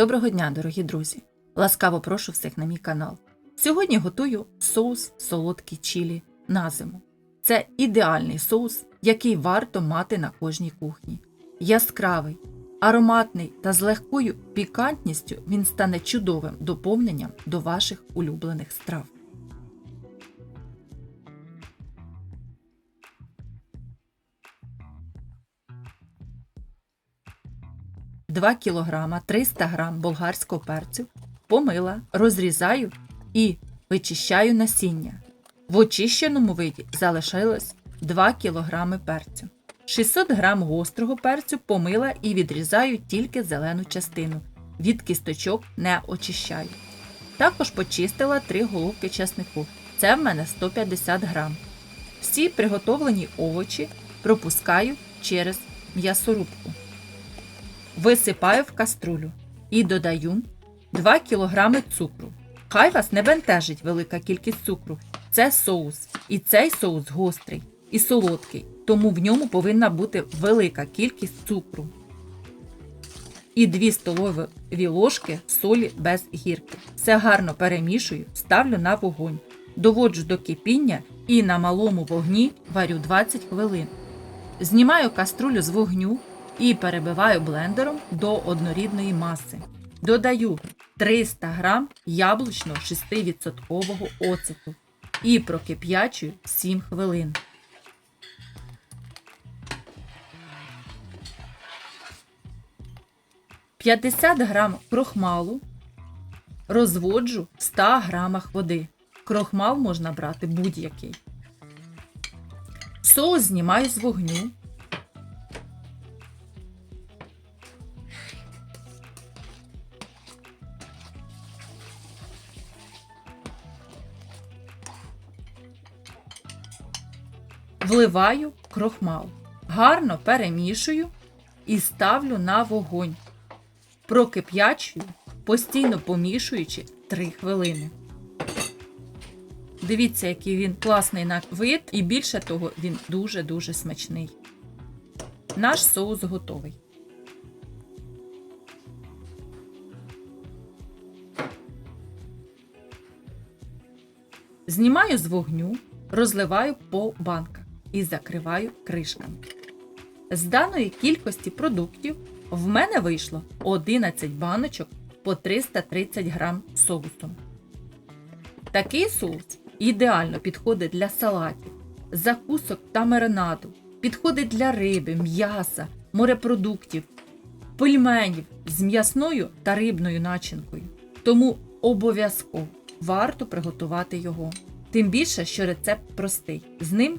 Доброго дня, дорогі друзі! Ласкаво прошу всіх на мій канал. Сьогодні готую соус солодкий чілі на зиму. Це ідеальний соус, який варто мати на кожній кухні. Яскравий, ароматний та з легкою пікантністю він стане чудовим доповненням до ваших улюблених страв. Два кілограма 300 грам болгарського перцю помила, розрізаю і вичищаю насіння. В очищеному виді залишилось 2 кг перцю. 600 г гострого перцю помила і відрізаю тільки зелену частину. Від кісточок не очищаю. Також почистила 3 головки чеснику. Це в мене 150 г. Всі приготовлені овочі пропускаю через м'ясорубку. Висипаю в каструлю і додаю 2 кг цукру. Хай вас не бентежить велика кількість цукру. Це соус. І цей соус гострий і солодкий, тому в ньому повинна бути велика кількість цукру. І 2 столові ложки солі без гірки. Все гарно перемішую, ставлю на вогонь. Доводжу до кипіння і на малому вогні варю 20 хвилин. Знімаю каструлю з вогню і перебиваю блендером до однорідної маси. Додаю 300 г яблучного 6% оцету і прокип'ячую 7 хвилин. «50 грам крохмалу розводжу в 100 грамах води. Крохмал можна брати будь-який. Соус знімаю з вогню Вливаю крохмал. Гарно перемішую і ставлю на вогонь. Прокип'ячую, постійно помішуючи 3 хвилини. Дивіться, який він класний на вид, і більше того, він дуже-дуже смачний. Наш соус готовий. Знімаю з вогню, розливаю по банках і закриваю кришками. З даної кількості продуктів в мене вийшло 11 баночок по 330 грам соусу. Такий соус ідеально підходить для салатів, закусок та маринаду, підходить для риби, м'яса, морепродуктів, пельменів з м'ясною та рибною начинкою. Тому обов'язково варто приготувати його. Тим більше, що рецепт простий, з ним